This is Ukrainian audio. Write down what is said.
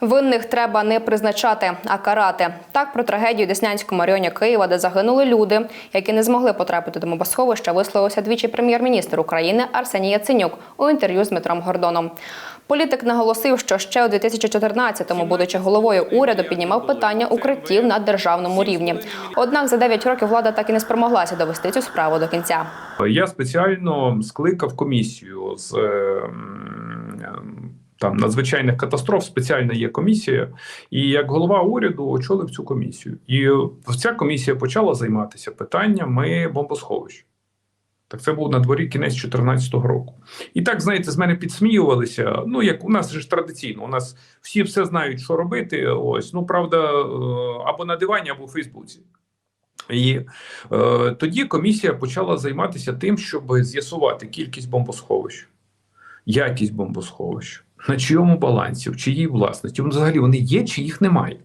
Винних треба не призначати, а карати. Так про трагедію в Деснянському районі Києва, де загинули люди, які не змогли потрапити до бомбосховища, висловився двічі прем'єр-міністр України Арсеній Яценюк у інтерв'ю з Дмитром Гордоном. Політик наголосив, що ще у 2014-му, будучи головою уряду, піднімав питання укриттів на державному рівні. Однак за 9 років влада так і не спромоглася довести цю справу до кінця. Я спеціально скликав комісію з е, м, там надзвичайних катастроф. Спеціальна є комісія, і як голова уряду очолив цю комісію. І ця комісія почала займатися питаннями бомбосховищ. Так це був на дворі кінець 2014 року. І так, знаєте, з мене підсміювалися. Ну, як у нас ж традиційно, у нас всі все знають, що робити. Ось, ну правда, е, або на дивані, або в Фейсбуці. І е, тоді комісія почала займатися тим, щоб з'ясувати кількість бомбосховищ, якість бомбосховищ, на чийому балансі, в чиїй власності. Взагалі вони є, чи їх немає.